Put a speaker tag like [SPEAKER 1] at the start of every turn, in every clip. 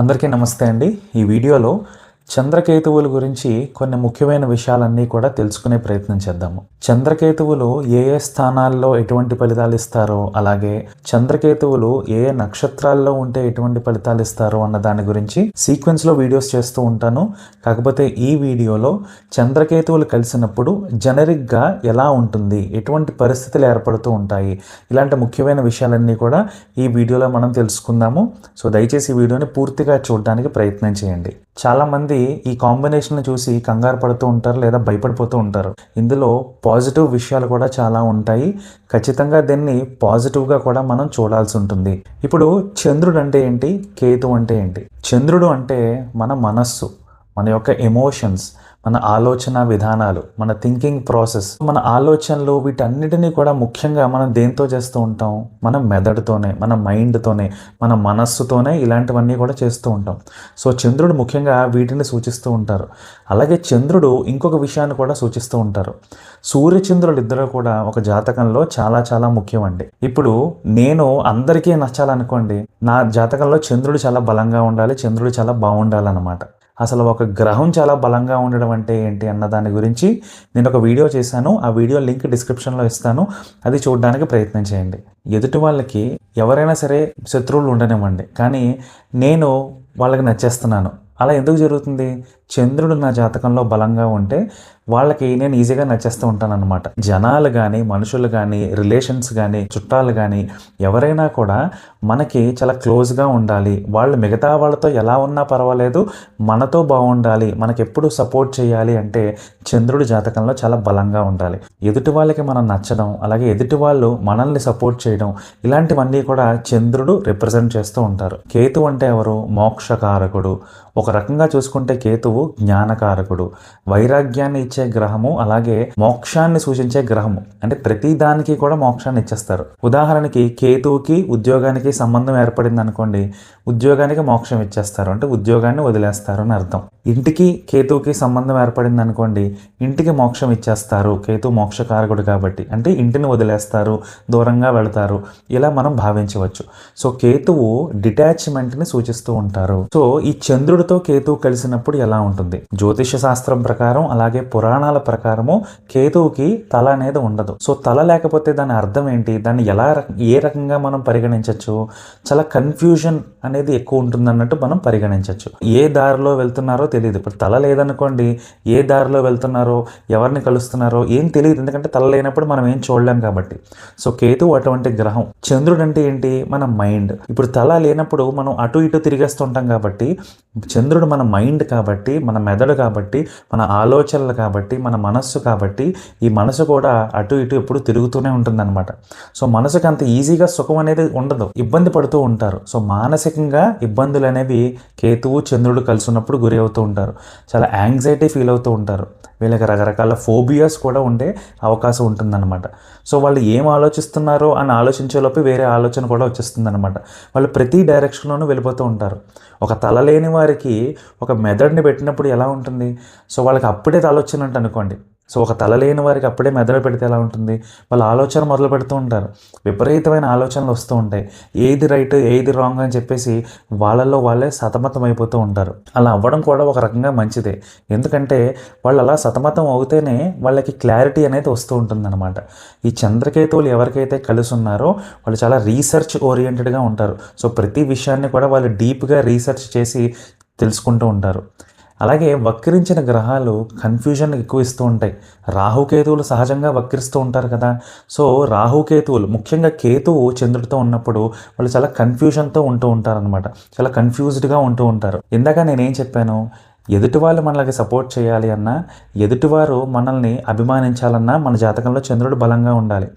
[SPEAKER 1] అందరికీ నమస్తే అండి. ఈ వీడియోలో చంద్రకేతువుల గురించి కొన్ని ముఖ్యమైన విషయాలన్నీ కూడా తెలుసుకునే ప్రయత్నం చేద్దాము. చంద్రకేతువులు ఏ ఏ స్థానాల్లో ఎటువంటి ఫలితాలు ఇస్తారో అలాగే చంద్రకేతువులు ఏ ఏ నక్షత్రాల్లో ఉంటే ఎటువంటి ఫలితాలు ఇస్తారో అన్న దాని గురించి సీక్వెన్స్లో వీడియోస్ చేస్తూ ఉంటాను. కాకపోతే ఈ వీడియోలో చంద్రకేతువులు కలిసినప్పుడు జనరిక్గా ఎలా ఉంటుంది ఎటువంటి పరిస్థితులు ఏర్పడుతూ ఉంటాయి ఇలాంటి ముఖ్యమైన విషయాలన్నీ కూడా ఈ వీడియోలో మనం తెలుసుకుందాము. సో దయచేసి ఈ వీడియోని పూర్తిగా చూడడానికి ప్రయత్నం చేయండి. చాలామంది ఈ కాంబినేషన్ చూసి కంగారు పడుతూ ఉంటారు లేదా భయపడిపోతూ ఉంటారు. ఇందులో పాజిటివ్ విషయాలు కూడా చాలా ఉంటాయి. ఖచ్చితంగా దీన్ని పాజిటివ్గా కూడా మనం చూడాల్సి ఉంటుంది. ఇప్పుడు చంద్రుడు అంటే ఏంటి? కేతు అంటే ఏంటి? చంద్రుడు అంటే మన మనస్సు మన యొక్క ఎమోషన్స్ మన ఆలోచన విధానాలు మన థింకింగ్ ప్రాసెస్ మన ఆలోచనలు వీటన్నిటినీ కూడా ముఖ్యంగా మనం దేంతో చేస్తూ ఉంటాం? మన మెదడుతోనే మన మైండ్తోనే మన మనస్సుతోనే ఇలాంటివన్నీ కూడా చేస్తూ ఉంటాం. సో చంద్రుడు ముఖ్యంగా వీటిని సూచిస్తూ ఉంటారు. అలాగే చంద్రుడు ఇంకొక విషయాన్ని కూడా సూచిస్తూ ఉంటారు. సూర్యచంద్రులు ఇద్దరు కూడా ఒక జాతకంలో చాలా చాలా ముఖ్యం అండి ఇప్పుడు నేను అందరికీ నచ్చాలనుకోండి నా జాతకంలో చంద్రుడు చాలా బలంగా ఉండాలి చంద్రుడు చాలా బాగుండాలన్నమాట. అసలు ఒక గ్రహం చాలా బలంగా ఉండడం అంటే ఏంటి అన్న దాని గురించి నేను ఒక వీడియో చేశాను. ఆ వీడియో లింక్ డిస్క్రిప్షన్లో ఇస్తాను. అది చూడడానికి ప్రయత్నం చేయండి. ఎదుటి వాళ్ళకి ఎవరైనా సరే శత్రువులు ఉండనివ్వండి. కానీ నేను వాళ్ళకి నచ్చేస్తున్నాను. అలా ఎందుకు జరుగుతుంది? చంద్రుడు నా జాతకంలో బలంగా ఉంటే వాళ్ళకి నేను ఈజీగా నచ్చేస్తూ ఉంటాను అనమాట జనాలు కానీ మనుషులు కానీ రిలేషన్స్ కానీ చుట్టాలు కానీ ఎవరైనా కూడా మనకి చాలా క్లోజ్గా ఉండాలి. వాళ్ళు మిగతా వాళ్ళతో ఎలా ఉన్నా పర్వాలేదు మనతో బాగుండాలి మనకి ఎప్పుడు సపోర్ట్ చేయాలి అంటే చంద్రుడి జాతకంలో చాలా బలంగా ఉండాలి. ఎదుటి వాళ్ళకి మనం నచ్చడం అలాగే ఎదుటి వాళ్ళు మనల్ని సపోర్ట్ చేయడం ఇలాంటివన్నీ కూడా చంద్రుడు రిప్రజెంట్ చేస్తూ ఉంటారు. కేతు అంటే ఎవరు? మోక్షకారకుడు. ఒక రకంగా చూసుకుంటే కేతువు జ్ఞానకారకుడు. వైరాగ్యాన్ని ఇచ్చే గ్రహము అలాగే మోక్షాన్ని సూచించే గ్రహము. అంటే ప్రతి దానికి కూడా మోక్షాన్ని ఇచ్చేస్తారు. ఉదాహరణకి కేతువుకి ఉద్యోగానికి సంబంధం ఏర్పడింది అనుకోండి ఉద్యోగానికి మోక్షం ఇచ్చేస్తారు. అంటే ఉద్యోగాన్ని వదిలేస్తారు అని అర్థం. ఇంటికి కేతువుకి సంబంధం ఏర్పడింది అనుకోండి ఇంటికి మోక్షం ఇచ్చేస్తారు. కేతు మోక్షకారకుడు కాబట్టి. అంటే ఇంటిని వదిలేస్తారు దూరంగా వెళతారు. ఇలా మనం భావించవచ్చు. సో కేతువు డిటాచ్మెంట్ని సూచిస్తూ ఉంటారు. సో ఈ చంద్రుడితో కేతువు కలిసినప్పుడు ఎలా ఉంటుంది. జ్యోతిష శాస్త్రం ప్రకారం అలాగే పురాణాల ప్రకారము కేతువుకి తల అనేది ఉండదు. సో తల లేకపోతే దాని అర్థం ఏంటి? దాన్ని ఎలా ఏ రకంగా మనం పరిగణించవచ్చు చాలా కన్ఫ్యూజన్ అనేది ఎక్కువ ఉంటుంది అన్నట్టు మనం పరిగణించవచ్చు. ఏ దారిలో వెళ్తున్నారో తెలియదు ఇప్పుడు తల లేదనుకోండి ఏ దారిలో వెళ్తున్నారో ఎవరిని కలుస్తున్నారో ఏం తెలియదు ఎందుకంటే తల లేనప్పుడు మనం ఏం చూడలేం కాబట్టి. సో కేతు అటువంటి గ్రహం. చంద్రుడు అంటే ఏంటి? మన మైండ్. ఇప్పుడు తల లేనప్పుడు మనం అటు ఇటు తిరిగేస్తుంటాం కాబట్టి చంద్రుడు మన మైండ్ కాబట్టి మన మెదడు కాబట్టి మన ఆలోచనలు కాబట్టి మన మనస్సు కాబట్టి ఈ మనసు కూడా అటు ఇటు ఎప్పుడు తిరుగుతూనే ఉంటుందన్నమాట. సో మనసుకు అంత ఈజీగా సుఖం అనేది ఉండదు. ఇబ్బంది పడుతూ ఉంటారు. సో మానసిక మానసికంగా ఇబ్బందులు అనేవి కేతువు చంద్రుడు కలిసి ఉన్నప్పుడు గురి అవుతూ ఉంటారు. చాలా యాంగ్జైటీ ఫీల్ అవుతూ ఉంటారు. వీళ్ళకి రకరకాల ఫోబియాస్ కూడా ఉండే అవకాశం ఉంటుందన్నమాట. సో వాళ్ళు ఏం ఆలోచిస్తున్నారో అని ఆలోచించేలోపు వేరే ఆలోచన కూడా వచ్చేస్తుందన్నమాట. వాళ్ళు ప్రతి డైరెక్షన్లోనూ వెళ్ళిపోతూ ఉంటారు. ఒక తల లేని వారికి ఒక మెదడుని పెట్టినప్పుడు ఎలా ఉంటుంది? సో వాళ్ళకి అప్పుడే తల వచ్చినట్టు అనుకోండి. సో ఒక తల లేని వారికి అప్పుడే మెదడు పెడితే ఎలా ఉంటుంది? వాళ్ళ ఆలోచన మొదలు పెడుతూ ఉంటారు. విపరీతమైన ఆలోచనలు వస్తూ ఉంటాయి. ఏది రైట్ ఏది రాంగ్ అని చెప్పేసి వాళ్ళల్లో వాళ్ళే సతమతం అయిపోతూ ఉంటారు. అలా అవ్వడం కూడా ఒక రకంగా మంచిదే. ఎందుకంటే వాళ్ళు అలా సతమతం అవుతేనే వాళ్ళకి క్లారిటీ అనేది వస్తూ ఉంటుందన్నమాట. ఈ చంద్రకేతువులు ఎవరికైతే కలిసి ఉన్నారో వాళ్ళు చాలా రీసెర్చ్ ఓరియంటెడ్గా ఉంటారు. సో ప్రతి విషయాన్ని కూడా వాళ్ళు డీప్గా రీసెర్చ్ చేసి తెలుసుకుంటూ ఉంటారు. అలాగే వక్రించిన గ్రహాలు కన్ఫ్యూజన్ ఎక్కువ ఇస్తూ ఉంటాయి. రాహుకేతువులు సహజంగా వక్రిస్తూ ఉంటారు కదా. సో రాహుకేతువులు ముఖ్యంగా కేతువు చంద్రుడితో ఉన్నప్పుడు వాళ్ళు చాలా కన్ఫ్యూజన్తో ఉంటూ ఉంటారనమాట చాలా కన్ఫ్యూజ్డ్గా ఉంటూ ఉంటారు. ఇందాక నేనేం చెప్పాను? ఎదుటి వాళ్ళు మనల్ని సపోర్ట్ చేయాలి అన్నా ఎదుటివారు మనల్ని అభిమానించాలన్నా మన జాతకంలో చంద్రుడు బలంగా ఉండాలి.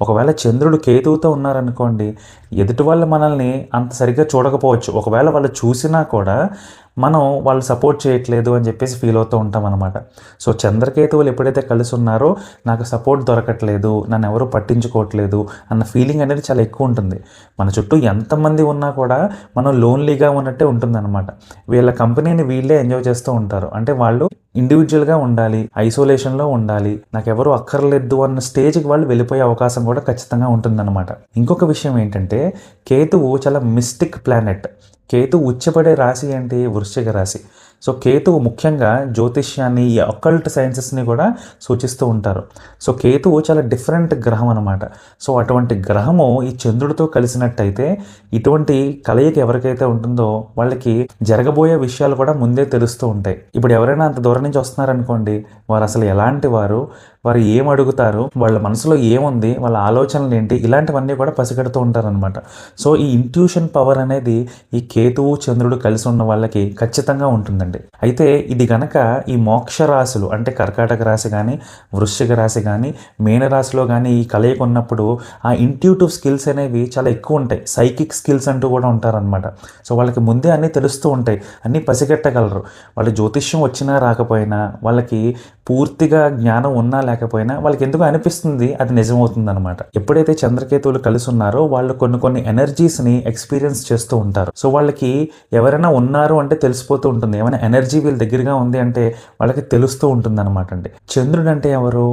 [SPEAKER 1] ఒకవేళ చంద్రుడు కేతువుతో ఉన్నారనుకోండి ఎదుటి వాళ్ళు మనల్ని అంత సరిగ్గా చూడకపోవచ్చు. ఒకవేళ వాళ్ళు చూసినా కూడా మనం వాళ్ళు సపోర్ట్ చేయట్లేదు అని చెప్పేసి ఫీల్ అవుతూ ఉంటాం అనమాట సో చంద్రకేతువులు ఎప్పుడైతే కలిసి ఉన్నారో నాకు సపోర్ట్ దొరకట్లేదు నన్ను ఎవరు పట్టించుకోవట్లేదు అన్న ఫీలింగ్ అనేది చాలా ఎక్కువ ఉంటుంది. మన చుట్టూ ఎంతమంది ఉన్నా కూడా మనం లోన్లీగా ఉన్నట్టే ఉంటుందన్నమాట. వీళ్ళ కంపెనీని వీళ్ళే ఎంజాయ్ చేస్తూ ఉంటారు. అంటే వాళ్ళు ఇండివిజువల్గా ఉండాలి ఐసోలేషన్లో ఉండాలి నాకు ఎవరు అక్కర్లేదు అన్న స్టేజ్కి వాళ్ళు వెళ్ళిపోయే అవకాశం కూడా ఖచ్చితంగా ఉంటుందన్నమాట. ఇంకొక విషయం ఏంటంటే కేతువు చాలా మిస్టిక్ ప్లానెట్ కేతు ఉచ్చపడే రాశి ఏంటి? వృశ్చిక రాశి. సో కేతువు ముఖ్యంగా జ్యోతిష్యాన్ని ఈ అకల్ట్ సైన్సెస్ని కూడా సూచిస్తూ ఉంటారు. సో కేతువు చాలా డిఫరెంట్ గ్రహం అనమాట సో అటువంటి గ్రహము ఈ చంద్రుడితో కలిసినట్టయితే ఇటువంటి కలయిక ఎవరికైతే ఉంటుందో వాళ్ళకి జరగబోయే విషయాలు కూడా ముందే తెలుస్తూ ఉంటాయి. ఇప్పుడు ఎవరైనా అంత దూరం నుంచి వస్తున్నారనుకోండి వారు అసలు ఎలాంటి వారు? వారు ఏం అడుగుతారు వాళ్ళ మనసులో ఏముంది వాళ్ళ ఆలోచనలు ఏంటి ఇలాంటివన్నీ కూడా పసిగడుతూ ఉంటారనమాట సో ఈ ఇంట్యూషన్ పవర్ అనేది ఈ కేతువు చంద్రుడు కలిసి ఉన్న వాళ్ళకి ఖచ్చితంగా ఉంటుందండి. అయితే ఇది గనక ఈ మోక్ష రాశులు అంటే కర్కాటక రాశి కానీ వృశ్చిక రాశి కానీ మీనరాశిలో కానీ ఈ కలయిక ఉన్నప్పుడు ఆ ఇంట్యూటివ్ స్కిల్స్ అనేవి చాలా ఎక్కువ ఉంటాయి. సైకిక్ స్కిల్స్ అంటూ కూడా ఉంటారనమాట సో వాళ్ళకి ముందే అన్నీ తెలుస్తూ ఉంటాయి. అన్నీ పసిగట్టగలరు. వాళ్ళ జ్యోతిష్యం వచ్చినా రాకపోయినా వాళ్ళకి పూర్తిగా జ్ఞానం ఉన్నా లేకపోయినా వాళ్ళకి ఎందుకు అనిపిస్తుంది అది నిజమవుతుంది అనమాట ఎప్పుడైతే చంద్రకేతువులు కలిసి ఉన్నారో వాళ్ళు కొన్ని కొన్ని ఎనర్జీస్ని ఎక్స్పీరియన్స్ చేస్తూ ఉంటారు. సో వాళ్ళకి ఎవరైనా ఉన్నారు అంటే తెలిసిపోతూ ఉంటుంది. ఏమైనా ఎనర్జీ వీళ్ళ దగ్గరగా ఉంది అంటే వాళ్ళకి తెలుస్తూ ఉంటుంది అనమాట అండి. చంద్రుడు అంటే ఎవరు?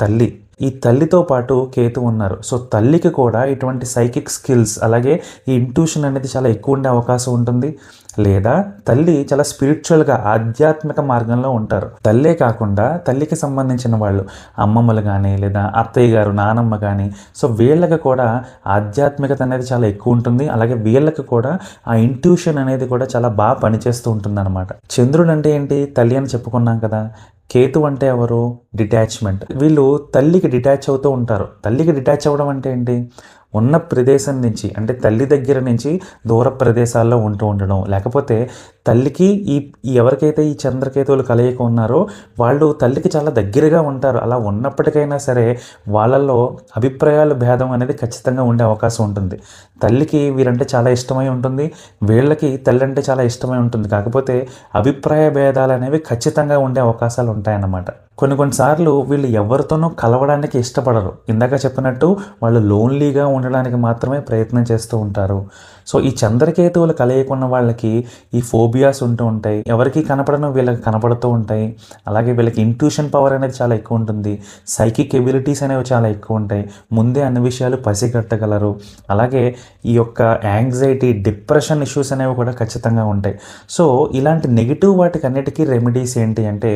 [SPEAKER 1] తల్లి. ఈ తల్లితో పాటు కేతు ఉన్నారు. సో తల్లికి కూడా ఇటువంటి సైకిక్ స్కిల్స్ అలాగే ఈ ఇంట్యూషన్ అనేది చాలా ఎక్కువ ఉండే అవకాశం ఉంటుంది. లేదా తల్లి చాలా స్పిరిచువల్గా ఆధ్యాత్మిక మార్గంలో ఉంటారు. తల్లే కాకుండా తల్లికి సంబంధించిన వాళ్ళు అమ్మమ్మలు కానీ లేదా అత్తయ్య గారు నానమ్మ కానీ సో వీళ్ళకి కూడా ఆధ్యాత్మికత అనేది చాలా ఎక్కువ ఉంటుంది. అలాగే వీళ్ళకి కూడా ఆ ఇంట్యూషన్ అనేది కూడా చాలా బాగా పనిచేస్తూ ఉంటుంది అనమాట చంద్రుడు అంటే ఏంటి? తల్లి అని చెప్పుకున్నాం కదా. కేతు అంటే ఎవరు? డిటాచ్మెంట్. వీళ్ళు తల్లికి డిటాచ్ అవుతూ ఉంటారు. తల్లికి డిటాచ్ అవ్వడం అంటే ఏంటి? ఉన్న ప్రదేశం నుంచి అంటే తల్లి దగ్గర నుంచి దూర ప్రదేశాల్లో ఉంటూ ఉండడం. లేకపోతే తల్లికి ఈ ఎవరికైతే ఈ చంద్రకేతువులు కలయిక ఉన్నారో వాళ్ళు తల్లికి చాలా దగ్గరగా ఉంటారు. అలా ఉన్నప్పటికైనా సరే వాళ్ళల్లో అభిప్రాయాల భేదం అనేది ఖచ్చితంగా ఉండే అవకాశం ఉంటుంది. తల్లికి వీరంటే చాలా ఇష్టమై ఉంటుంది. వీళ్ళకి తల్లి అంటే చాలా ఇష్టమై ఉంటుంది. కాకపోతే అభిప్రాయ భేదాలు అనేవి ఖచ్చితంగా ఉండే అవకాశాలు ఉంటాయన్నమాట. కొన్ని కొన్నిసార్లు వీళ్ళు ఎవరితోనూ కలవడానికి ఇష్టపడరు. ఇందాక చెప్పినట్టు వాళ్ళు లోన్లీగా ఉండడానికి మాత్రమే ప్రయత్నం చేస్తూ ఉంటారు. సో ఈ చంద్రకేతువులు కలయికున్న వాళ్ళకి ఈ ఫోబియాస్ ఉంటూ ఉంటాయి. ఎవరికి కనపడను వీళ్ళకి కనపడుతూ ఉంటాయి. అలాగే వీళ్ళకి ఇంట్యూషన్ పవర్ అనేది చాలా ఎక్కువ ఉంటుంది. సైకిక్ ఎబిలిటీస్ అనేవి చాలా ఎక్కువ ఉంటాయి. ముందే అన్ని విషయాలు పసిగట్టగలరు. అలాగే ఈ యొక్క యాంగ్జైటీ డిప్రెషన్ ఇష్యూస్ అనేవి కూడా ఖచ్చితంగా ఉంటాయి. సో ఇలాంటి నెగిటివ్ వాటికి అన్నిటికీ రెమెడీస్ ఏంటి అంటే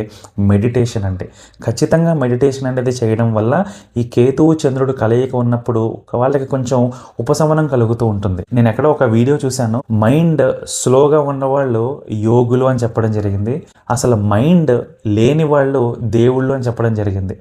[SPEAKER 1] మెడిటేషన్ అంటే ఖచ్చితంగా మెడిటేషన్ అనేది చేయడం వల్ల ఈ కేతువు చంద్రుడు కలయిక ఉన్నప్పుడు వాళ్ళకి కొంచెం ఉపశమనం కలుగుతూ ఉంటుంది. నేను ఎక్కడో ఒక వీడియో చూశాను. మైండ్ స్లోగా ఉన్నవాళ్ళు యోగులు అని చెప్పడం జరిగింది. అసలు మైండ్ లేని వాళ్ళు దేవుళ్ళు అని చెప్పడం జరిగింది.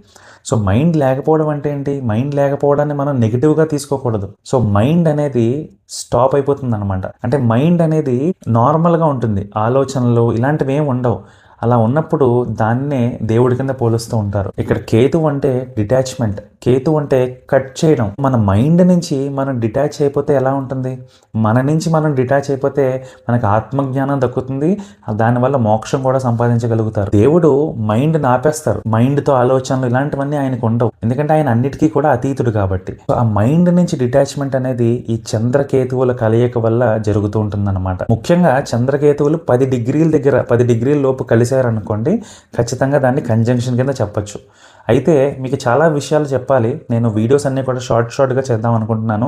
[SPEAKER 1] సో మైండ్ లేకపోవడం అంటే ఏంటి? మైండ్ లేకపోవడాన్ని మనం నెగిటివ్గా తీసుకోకూడదు. సో మైండ్ అనేది స్టాప్ అయిపోతుంది అనమాట అంటే మైండ్ అనేది నార్మల్గా ఉంటుంది. ఆలోచనలు ఇలాంటివి ఏమి ఉండవు. అలా ఉన్నప్పుడు దాన్నే దేవుడి కింద పోలుస్తూ ఉంటారు. ఇక్కడ కేతు అంటే డిటాచ్మెంట్. కేతు అంటే కట్ చేయడం. మన మైండ్ నుంచి మనం డిటాచ్ అయిపోతే ఎలా ఉంటుంది? మన నుంచి మనం డిటాచ్ అయిపోతే మనకు ఆత్మజ్ఞానం దక్కుతుంది. దానివల్ల మోక్షం కూడా సంపాదించగలుగుతారు. దేవుడు మైండ్ నాపేస్తారు. మైండ్తో ఆలోచనలు ఇలాంటివన్నీ ఆయనకు ఉండవు. ఎందుకంటే ఆయన అన్నిటికీ కూడా అతీతుడు కాబట్టి. ఆ మైండ్ నుంచి డిటాచ్మెంట్ అనేది ఈ చంద్రకేతువుల కలయిక వల్ల జరుగుతూ ఉంటుందన్నమాట. ముఖ్యంగా చంద్రకేతువులు పది డిగ్రీల దగ్గర పది డిగ్రీల లోపు కలిశారనుకోండి ఖచ్చితంగా దాన్ని కంజంక్షన్ కింద చెప్పొచ్చు. అయితే మీకు చాలా విషయాలు చెప్పాలి. నేను వీడియోస్ అన్నీ కూడా షార్ట్ షార్ట్గా చేద్దాం అనుకుంటున్నాను.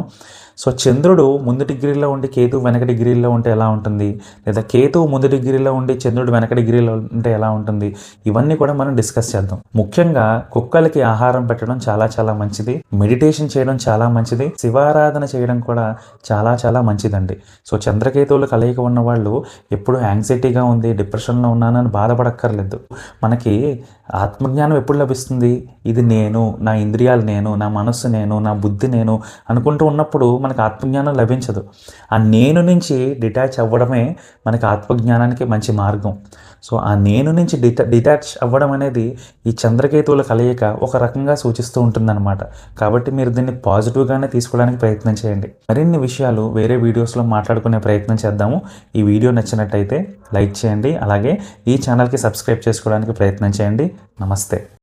[SPEAKER 1] సో చంద్రుడు ముందు డిగ్రీలో ఉండి కేతు వెనక డిగ్రీలో ఉంటే ఎలా ఉంటుంది? లేదా కేతు ముందు డిగ్రీలో ఉండి చంద్రుడు వెనక డిగ్రీలో ఉంటే ఎలా ఉంటుంది? ఇవన్నీ కూడా మనం డిస్కస్ చేద్దాం. ముఖ్యంగా కుక్కలకి ఆహారం పెట్టడం చాలా చాలా మంచిది. మెడిటేషన్ చేయడం చాలా మంచిది. శివారాధన చేయడం కూడా చాలా చాలా మంచిదండి. సో చంద్రకేతువులు కలయిక ఉన్న వాళ్ళు ఎప్పుడు యాంగ్జైటీగా ఉంది డిప్రెషన్లో ఉన్నానని బాధపడక్కర్లేదు. మనకి ఆత్మజ్ఞానం ఎప్పుడు లభిస్తుంది? ఇది నేను నా ఇంద్రియాలు నేను నా మనస్సు నేను నా బుద్ధి నేను అనుకుంటూ ఉన్నప్పుడు మనకు ఆత్మజ్ఞానం లభించదు. ఆ నేను నుంచి డిటాచ్ అవ్వడమే మనకి ఆత్మజ్ఞానానికి మంచి మార్గం. సో ఆ నేను నుంచి డిటా డిటాచ్ అవ్వడం అనేది ఈ చంద్రకేతువుల కలయిక ఒక రకంగా సూచిస్తూ ఉంటుందన్నమాట. కాబట్టి మీరు దీన్ని పాజిటివ్గానే తీసుకోవడానికి ప్రయత్నం చేయండి. మరిన్ని విషయాలు వేరే వీడియోస్లో మాట్లాడుకునే ప్రయత్నం చేద్దాము. ఈ వీడియో నచ్చినట్టయితే లైక్ చేయండి. అలాగే ఈ ఛానల్కి సబ్స్క్రైబ్ చేసుకోవడానికి ప్రయత్నం చేయండి. నమస్తే.